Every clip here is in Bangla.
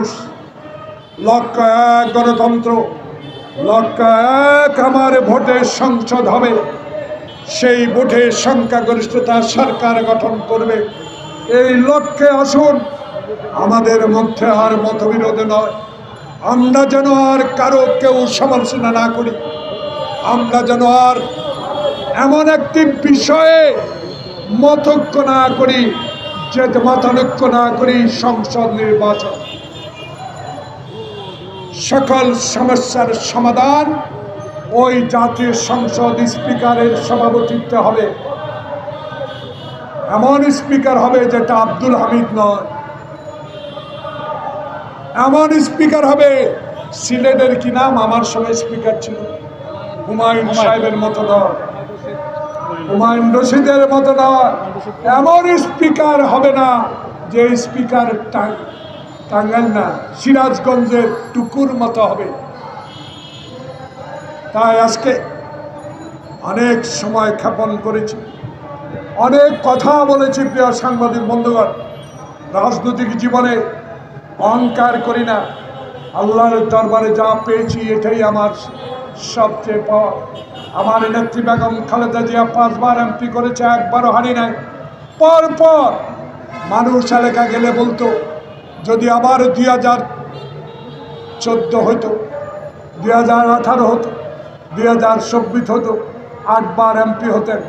মানুষ লক্ষ এক গণতন্ত্র লক্ষ এক আমার ভোটের সংসদ হবে। সেই ভোটের সংখ্যাগরিষ্ঠতা সরকার গঠন করবে। এই লক্ষ্যে আসুন, আমাদের মধ্যে আর মতবিরোধ নয়। আমরা যেন আর কারও কেউ সমালোচনা না করি। আমরা যেন আর এমন একটি বিষয়ে মতৈক্য না করি, যে মতানৈক্য না করি সংসদ নির্বাচন। সকল সমস্যার সমাধান ওই জাতীয় সংসদ স্পিকারের সভাপতিত্বে হবে। এমন স্পিকার হবে যেটা আব্দুল হামিদ নয়। এমন স্পিকার হবে সিলেটের কি নাম? আমার সময় স্পিকার ছিল। হুমায়ুন সাহেবের মতো নয়। হুমায়ুন রশিদের মতো নয়। এমন স্পিকার হবে না যে স্পিকার টাং- টাঙ্গাইল না, সিরাজগঞ্জের টুকুর মতো হবে। তাই আজকে অনেক সময় ক্ষেপণ করেছি। অনেক কথা বলেছি প্রিয় সাংবাদিক বন্ধুগণ। রাজনৈতিক জীবনে অহংকার করি না। আল্লাহর দরবারে যা পেয়েছি, এটাই আমার সবচেয়ে পাওয়া আমার নেত্রী বেগম খালেদা জিয়া পাঁচবার এমপি করেছে, একবারও হারি নাই। পর পর মানুষ এলাকা গেলে বলতো যদি আবার দুই হাজার চোদ্দ হতো দুই হাজার আঠারো হতো দুই হাজার চব্বিশ হতো আটবার এমপি হতেন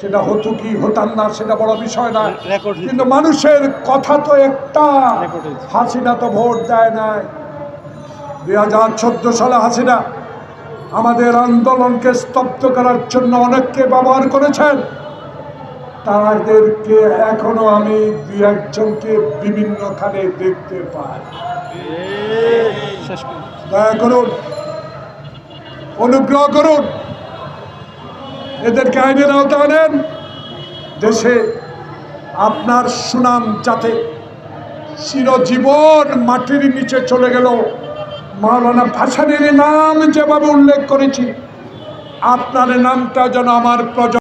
সেটা হতো কি হতাম না সেটা বড় বিষয় না কিন্তু মানুষের কথা তো একটা। হাসিনা তো ভোট দেয় নাই। দুই হাজার চোদ্দ সালে হাসিনা আমাদের আন্দোলনকে স্তব্ধ করার জন্য অনেককে ব্যবহার করেছেন। তাদেরকে এখনও আমি দুই একজনকে বিভিন্ন খানে দেখতে পাই। দয়া করুন, অনুগ্রহ করুন, এদেরকে আইনের আওতায় আনেন। দেশে আপনার সুনাম যাতে চিরজীবন মাটির নিচে চলে গেল। মাওলানা ভাসানের নাম যেভাবে উল্লেখ করেছি, আপনার নামটা যেন আমার প্রজ